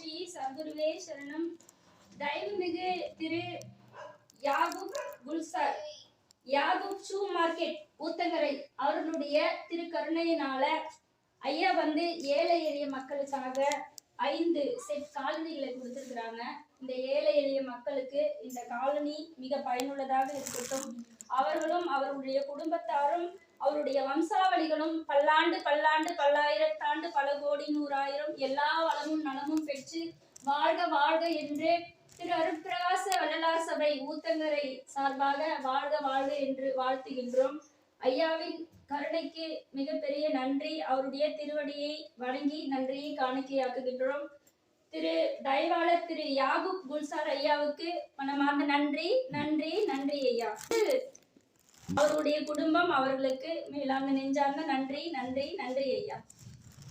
ஸ்ரீ சர்க்குருவே சரணம் தயவுமிகு திரு யாகுப் குல்சார் யாகுப் ஷூ மார்க்கெட் ஊத்தங்கரை அவர்களுடைய திரு கருணையினால ஐயா வந்து ஏழை எளிய மக்களுக்காக ஐந்து செட் காலனிகளை கொடுத்துருக்குறாங்க. இந்த ஏழை எளிய மக்களுக்கு இந்த காலனி மிக பயனுள்ளதாக இருக்கட்டும். அவர்களும் அவர்களுடைய குடும்பத்தாரும் அவருடைய வம்சாவளிகளும் பல்லாண்டு பல்லாண்டு பல்லாயிரத்தாண்டு நூறாயிரம் எல்லா வளமும் நலமும் பெற்று வாழ்க வாழ்க என்று திரு அருட்பிரகாச வள்ளலார் சபை ஊத்தங்கரை சார்பாக வாழ்க வாழ்க என்று வாழ்த்துகின்றோம். ஐயாவின் கருணைக்கு மிகப்பெரிய நன்றி. அவருடைய திருவடியை வணங்கி நன்றியை காணிக்கையாக்குகின்றோம். திரு தயவாளர் திரு யாகுப் குல்சார் ஐயாவுக்கு மனமார்ந்த நன்றி நன்றி நன்றி ஐயா. அவருடைய குடும்பம் அவர்களுக்கு மேலான நெஞ்சார்ந்த நன்றி நன்றி நன்றி ஐயா.